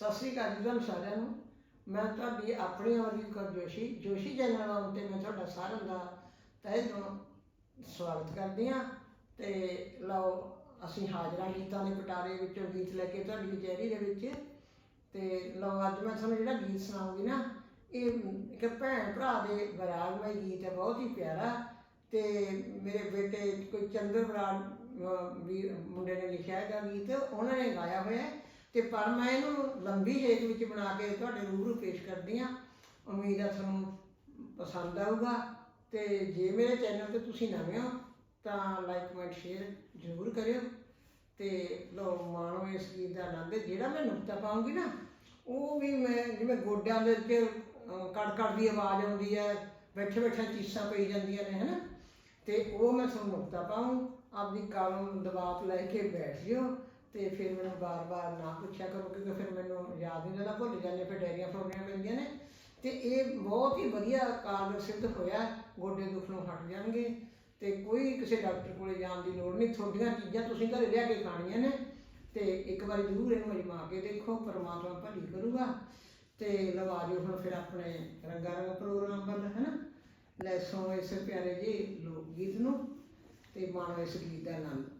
ਸਤਿ ਸ੍ਰੀ ਅਕਾਲ ਜੀ ਤੁਹਾਨੂੰ ਸਾਰਿਆਂ ਨੂੰ। ਮੈਂ ਤੁਹਾਡੀ ਆਪਣੀ ਅਮਰਜੀਤ ਕੌਰ ਜੋਸ਼ੀ ਜੋਸ਼ੀ ਚੈਨਲ ਆਉਣ 'ਤੇ ਮੈਂ ਤੁਹਾਡਾ ਸਾਰਿਆਂ ਦਾ ਤਹਿ ਦਿਲੋਂ ਸਵਾਗਤ ਕਰਦੀ ਹਾਂ। ਤੇ ਲਓ, ਅਸੀਂ ਹਾਜ਼ਰਾਂ ਗੀਤਾਂ ਦੇ ਪਟਾਰੇ ਵਿੱਚੋਂ ਗੀਤ ਲੈ ਕੇ ਤੁਹਾਡੀ ਕਚਹਿਰੀ ਦੇ ਵਿੱਚ। ਤੇ ਲਓ, ਅੱਜ ਮੈਂ ਤੁਹਾਨੂੰ ਜਿਹੜਾ ਗੀਤ ਸੁਣਾਉਂਗੀ ਨਾ, ਇਹ ਇੱਕ ਭੈਣ ਭਰਾ ਦੇ ਬਰਾਗਮਈ ਗੀਤ ਹੈ, ਬਹੁਤ ਹੀ ਪਿਆਰਾ। ਤੇ ਮੇਰੇ ਬੇਟੇ ਕੋਈ ਚੰਦਰ ਬਰਾੜ ਵੀ ਮੁੰਡੇ ਨੇ ਲਿਖਿਆ ਹੈਗਾ ਗੀਤ, ਉਹਨਾਂ ਨੇ ਗਾਇਆ ਹੋਇਆ ਹੈ। ਤੇ ਪਰ ਮੈਂ ਇਹਨੂੰ ਲੰਬੀ ਲੇਖ ਵਿੱਚ ਬਣਾ ਕੇ ਤੁਹਾਡੇ ਰੂਬਰੂ ਪੇਸ਼ ਕਰਦੀ ਹਾਂ। ਉਮੀਦ ਹੈ ਤੁਹਾਨੂੰ ਪਸੰਦ ਆਊਗਾ ਤੇ ਜੇ ਮੇਰੇ ਚੈਨਲ ਤੇ ਤੁਸੀਂ ਨਵੇਂ ਹੋ ਤਾਂ ਲਾਈਕ ਕਮੈਂਟ ਸ਼ੇਅਰ ਜ਼ਰੂਰ ਕਰਿਓ। ਤੇ ਲੋ ਮਾਣੋ ਇਸ ਗੀਤ ਦਾ ਆਨੰਦ ਜਿਹੜਾ ਮੈਂ ਨੁਕਤਾ ਪਾਉਂਗੀ ਨਾ ਉਹ ਵੀ ਮੈਂ ਜਿਵੇਂ ਗੋਡਿਆਂ ਦੇ ਉੱਤੇ ਅਹ, ਕੜ ਕੜ ਦੀ ਆਵਾਜ਼ ਆਉਂਦੀ ਹੈ ਬੈਠੇ ਬੈਠੇ ਚੀਸਾਂ ਪਈ ਜਾਂਦੀਆਂ ਨੇ ਹਨਾ? ਤੇ ਉਹ ਮੈਂ ਤੁਹਾਨੂੰ ਨੁਕਤਾ ਪਾਉਂ ਆਪਦੀ ਕਾਲਮ ਦਬਾਤ ਲੈ ਕੇ ਬੈਠ ਜਿਓ। ਤੇ ਫਿਰ ਮੈਨੂੰ ਬਾਰ-ਬਾਰ ਨਾ ਪੁੱਛਿਆ ਕਰੋ, ਕਿਉਂਕਿ ਫਿਰ ਮੈਨੂੰ ਯਾਦ ਨਹੀਂ ਰਹਿੰਦਾ, ਭੁੱਲ ਜਾਂਦੇ ਫਿਰ ਡੈਰੀਆਂ ਫਰੋੜੀਆਂ ਪੈਂਦੀਆਂ ਨੇ। ਤੇ ਇਹ ਬਹੁਤ ਹੀ ਵਧੀਆ ਕਾਰਨ ਸਿੱਧ ਹੋਇਆ, ਗੋਡੇ ਦੁੱਖ ਨੂੰ ਹਟ ਜਾਣਗੇ। ਤੇ ਕੋਈ ਕਿਸੇ ਡਾਕਟਰ ਕੋਲੇ ਜਾਣ ਦੀ ਲੋੜ ਨਹੀਂ, ਤੁਹਾਡੀਆਂ ਚੀਜ਼ਾਂ ਤੁਸੀਂ ਘਰੇ ਲਿਆ ਕੇ ਖਾਣੀਆਂ ਨੇ। ਤੇ ਇੱਕ ਵਾਰੀ ਜ਼ਰੂਰ ਇਹਨੂੰ ਅਜਮਾ ਕੇ ਦੇਖੋ, ਪਰਮਾਤਮਾ ਭਲੀ ਕਰੂਗਾ। ਤੇ ਲਵਾ ਦਿਓ ਹੁਣ ਫਿਰ ਆਪਣੇ ਰੰਗਾ ਰੰਗ ਪ੍ਰੋਗਰਾਮ ਵੱਲ, ਹੈਨਾ? ਲੈ ਸੋ ਇਸ ਪਿਆਰੇ ਜੀ ਲੋਕ ਗੀਤ ਨੂੰ, ਤੇ ਮਾਣੋ ਇਸ ਗੀਤ ਦਾ ਆਨੰਦ।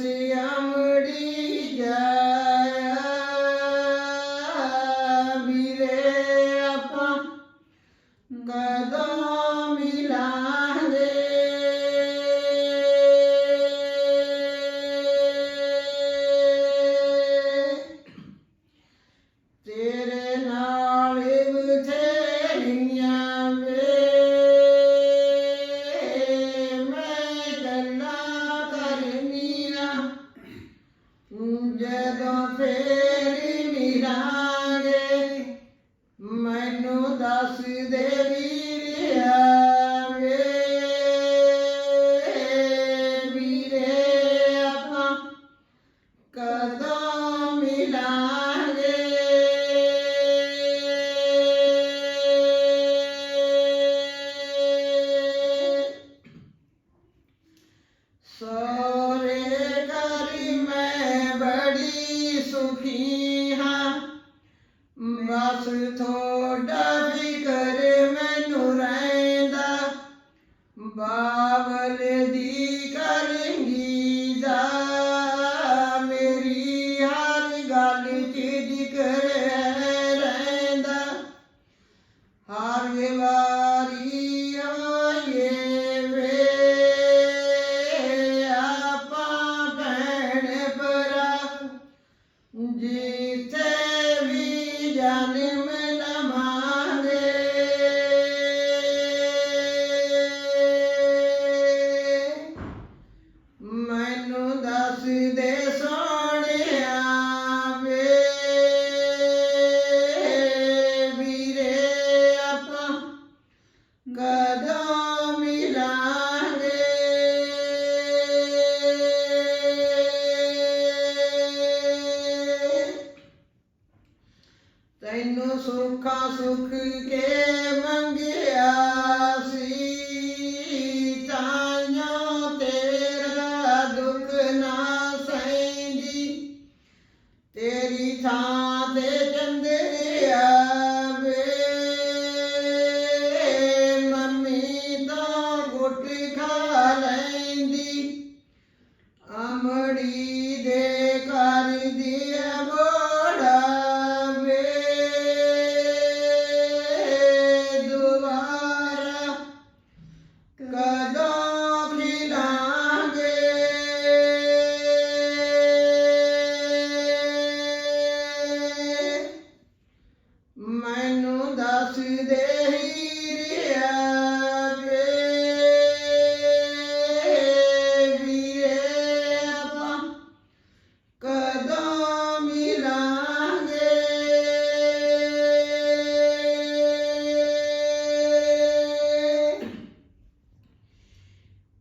ਮੈਨੂੰ ਦੱਸ ਮੈਨੂੰ ਦੱਸ ਦੇ 爸爸 ਦੇ ਸੋਹਣਿਆ ਵੇ। ਵੀਰੇ ਆਪਾਂ ਗਦੋਂ ਮਿਲਾਂਗੇ? ਤੈਨੂੰ ਸੁੱਖਾ ਸੁਖ ਕੇ ਮੰਗਿਆ ਤੇ ਚੰਦਿਆ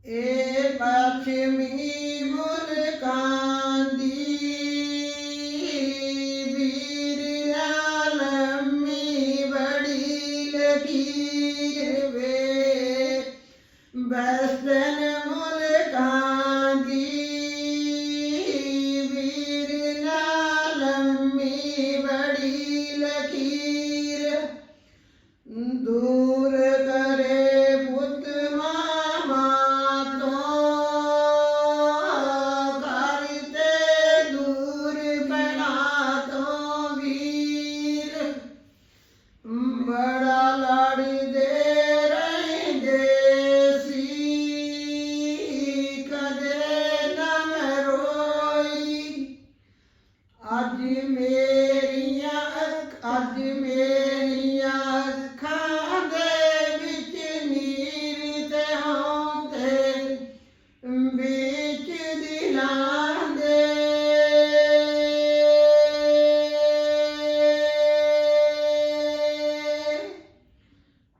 ਇਹ ਪਛਮੀ ਅੱਜ ਮੇਰੀਆਂ ਅੱਜ ਮੇਰੀਆਂ ਅੱਖਾਂ ਦੇ ਵਿੱਚ ਨੀਰ ਤੇ ਹੌਂਦੇ, ਵਿੱਚ ਦਿਲਾਂ ਦੇ।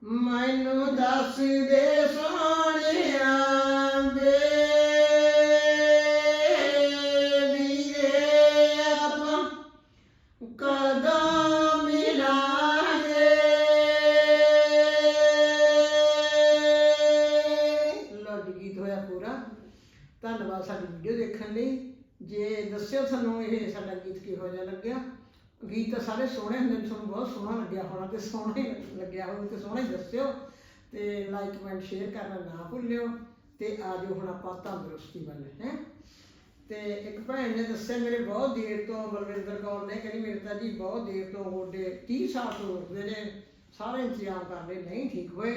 ਮੈਨੂੰ ਦੱਸ ਦੇ ਧੰਨਵਾਦ ਸਾਡੀ ਵੀਡੀਓ ਦੇਖਣ ਲਈ। ਜੇ ਦੱਸਿਓ ਤੁਹਾਨੂੰ ਇਹ ਸਾਡਾ ਗੀਤ ਕਿਹੋ ਜਿਹਾ ਲੱਗਿਆ। ਗੀਤ ਤਾਂ ਸਾਰੇ ਸੋਹਣੇ ਹੁੰਦੇ ਨੇ, ਤੁਹਾਨੂੰ ਬਹੁਤ ਸੋਹਣਾ ਲੱਗਿਆ ਹੋਣਾ ਤੇ ਸੋਹਣਾ ਹੀ ਲੱਗਿਆ ਹੋਵੇ ਤੇ ਸੋਹਣਾ ਹੀ ਦੱਸਿਓ ਤੇ ਲਾਈਕ ਕਮੈਂਟ ਸ਼ੇਅਰ ਕਰਨਾ ਨਾ ਭੁੱਲਿਓ ਤੇ ਆਜੋ ਹੁਣ ਆਪਾਂ ਤੰਦਰੁਸਤੀ ਵੱਲ, ਹੈ। ਤੇ ਇੱਕ ਭੈਣ ਨੇ ਦੱਸਿਆ, ਮੇਰੇ ਬਹੁਤ ਦੇਰ ਤੋਂ ਬਲਵਿੰਦਰ ਕੌਰ ਨੇ, ਕਹਿੰਦੀ ਮੇਰੇ ਤਾਂ ਜੀ ਬਹੁਤ ਦੇਰ ਤੋਂ ਗੋਡੇ 30 ਸਾਲ ਤੋਂ ਦੁਖਦੇ ਨੇ, ਸਾਰੇ ਇੰਤਜ਼ਾਮ ਕਰ ਲਏ ਨਹੀਂ ਠੀਕ ਹੋਏ।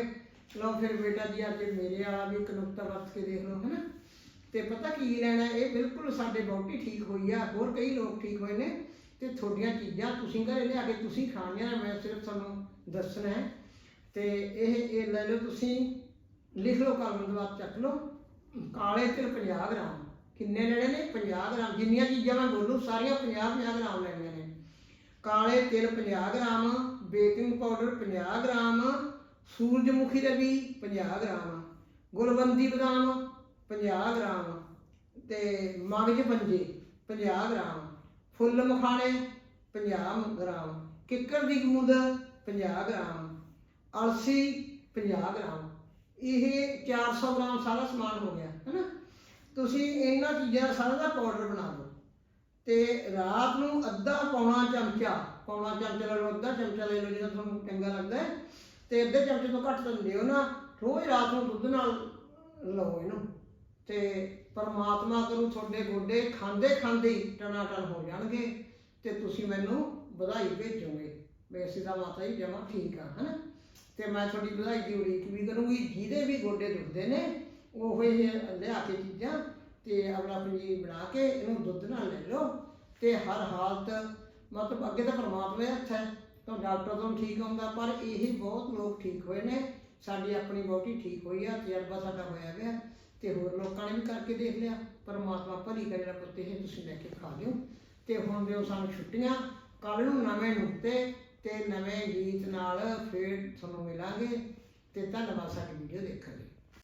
ਲਓ ਫਿਰ ਬੇਟਾ ਜੀ, ਅੱਜ ਮੇਰੇ ਵਾਲਾ ਵੀ ਇੱਕ ਨੁਕਤਾ ਵਰਤ ਕੇ ਦੇਖ ਲਓ ਹੈ ਨਾ ਤੇ ਪਤਾ ਕੀ ਲੈਣਾ, ਇਹ ਬਿਲਕੁਲ ਸਾਡੇ ਬੌਟੀ ਠੀਕ ਹੋਈ ਆ। ਹੋਰ ਕਈ ਲੋਕ ਠੀਕ ਹੋਏ ਨੇ ਤੇ ਤੁਹਾਡੀਆਂ ਚੀਜ਼ਾਂ ਤੁਸੀਂ ਘਰੇ ਲਿਆ ਕੇ ਤੁਸੀਂ ਖਾਣੀਆਂ ਮੈਂ ਸਿਰਫ ਤੁਹਾਨੂੰ ਦੱਸਣਾ ਹੈ। ਤੇ ਇਹ ਇਹ ਲੈ ਲਓ ਤੁਸੀਂ, ਲਿਖ ਲਓ ਕਲਮ ਦੇ ਬਾਅਦ ਚੱਕ ਲਓ। ਕਾਲੇ ਤਿਲ 50 ਗ੍ਰਾਮ, ਕਿੰਨੇ ਲੈਣੇ ਨੇ? 50 ਗ੍ਰਾਮ, ਜਿੰਨੀਆਂ ਚੀਜ਼ਾਂ ਮੈਂ ਬੋਲੂ, ਸਾਰੀਆਂ 50 50 ਗ੍ਰਾਮ ਲੈਣੀਆਂ ਨੇ। ਕਾਲੇ ਤਿਲ 50 ਗ੍ਰਾਮ, ਬੇਕਿੰਗ ਪਾਊਡਰ 50 ਗ੍ਰਾਮ, ਸੂਰਜਮੁਖੀ ਦਾ ਵੀ 50 ਗ੍ਰਾਮ ਗੁਲਬੰਦੀ ਬਦਾਮ 50 ਗ੍ਰਾਮ, ਤੇ ਮਗਜ ਪੰਜੇ 50 ਗ੍ਰਾਮ। ਫੁੱਲ ਮਖਾਣੇ 50 ਗ੍ਰਾਮ। ਕਿੱਕਰ ਦੀ ਗੂੰਦ 50 ਗ੍ਰਾਮ। ਅਲਸੀ 50 ਗ੍ਰਾਮ। ਇਹ 400 ਗ੍ਰਾਮ ਸਾਰਾ ਸਮਾਨ ਹੋ ਗਿਆ, ਹੈਨਾ? ਤੁਸੀਂ ਇਹਨਾਂ ਚੀਜ਼ਾਂ ਦਾ ਸਾਰਾ ਦਾ ਪਾਊਡਰ ਬਣਾ ਲਓ। ਤੇ ਰਾਤ ਨੂੰ ਅੱਧਾ ਪੌਣਾ ਚਮਚਾ ਪੌਣਾ ਚਮਚਾ ਲੈ ਲਓ, ਅੱਧਾ ਚਮਚਾ ਲੈ ਲਓ, ਜਿਹੜਾ ਤੁਹਾਨੂੰ ਚੰਗਾ ਲੱਗਦਾ ਹੈ। ਤੇ ਅੱਧੇ ਚਮਚੇ ਤੋਂ ਘੱਟ ਤਾਂ ਦਿਓ ਨਾ। ਰੋਜ਼ ਰਾਤ ਨੂੰ ਦੁੱਧ ਨਾਲ ਲਓ ਇਹਨੂੰ। ਤੇ ਪਰਮਾਤਮਾ ਕਰੂ ਤੁਹਾਡੇ ਗੋਡੇ ਖਾਂਦੇ ਖਾਂਦੇ ਹੀ ਟਨਾਟਨ ਹੋ ਜਾਣਗੇ ਤੇ ਤੁਸੀਂ ਮੈਨੂੰ ਵਧਾਈ ਭੇਜੋਗੇ। ਵੈਸੇ ਤਾਂ ਮਾਤਾ ਜੀ ਜਮਾ ਠੀਕ ਆ ਹਨਾ? ਤੇ ਮੈਂ ਤੁਹਾਡੀ ਵਧਾਈ ਦੀ ਉਡੀਕ ਵੀ ਕਰੂੰਗੀ, ਜਿਹਦੇ ਵੀ ਗੋਡੇ ਦੁਖਦੇ ਨੇ, ਉਹ ਇਹ ਲਿਆ ਕੇ ਚੀਜ਼ਾਂ ਤੇ ਆਪਣਾ ਪਨੀਰ ਬਣਾ ਕੇ ਇਹਨੂੰ ਦੁੱਧ ਨਾਲ ਲੈ ਲਓ ਤੇ ਹਰ ਹਾਲਤ, ਮਤਲਬ ਅੱਗੇ ਤਾਂ ਪਰਮਾਤਮਾ ਦੇ ਹੱਥ ਹੈ, ਤਾਂ ਡਾਕਟਰ ਤੋਂ ਠੀਕ ਹੁੰਦਾ ਪਰ ਇਹ ਬਹੁਤ ਲੋਕ ਠੀਕ ਹੋਏ ਨੇ, ਸਾਡੀ ਆਪਣੀ ਬੋਟੀ ਠੀਕ ਹੋਈ ਆ, ਤਜਰਬਾ ਸਾਡਾ ਹੋਇਆ ਗਿਆ ਤੇ ਹੋਰ ਲੋਕਾਂ ਨੇ ਵੀ ਕਰਕੇ ਦੇਖ ਲਿਆ, ਪਰਮਾਤਮਾ ਭਲੀ ਕਰੇ ਰੱਬ ਤੇ ਇਹ ਤੁਸੀਂ ਲੈ ਕੇ ਖਾ ਲਿਓ। ਤੇ ਹੁਣ ਦਿਓ ਸਾਨੂੰ ਛੁੱਟੀਆਂ ਕੱਲ ਨੂੰ ਨਵੇਂ ਨੁਕਤੇ ਤੇ ਨਵੇਂ ਗੀਤ ਨਾਲ ਫੇਰ ਤੁਹਾਨੂੰ ਮਿਲਾਂਗੇ ਤੇ ਧੰਨਵਾਦ, ਸਾਡੀ ਵੀਡੀਓ ਦੇਖਣ ਲਈ।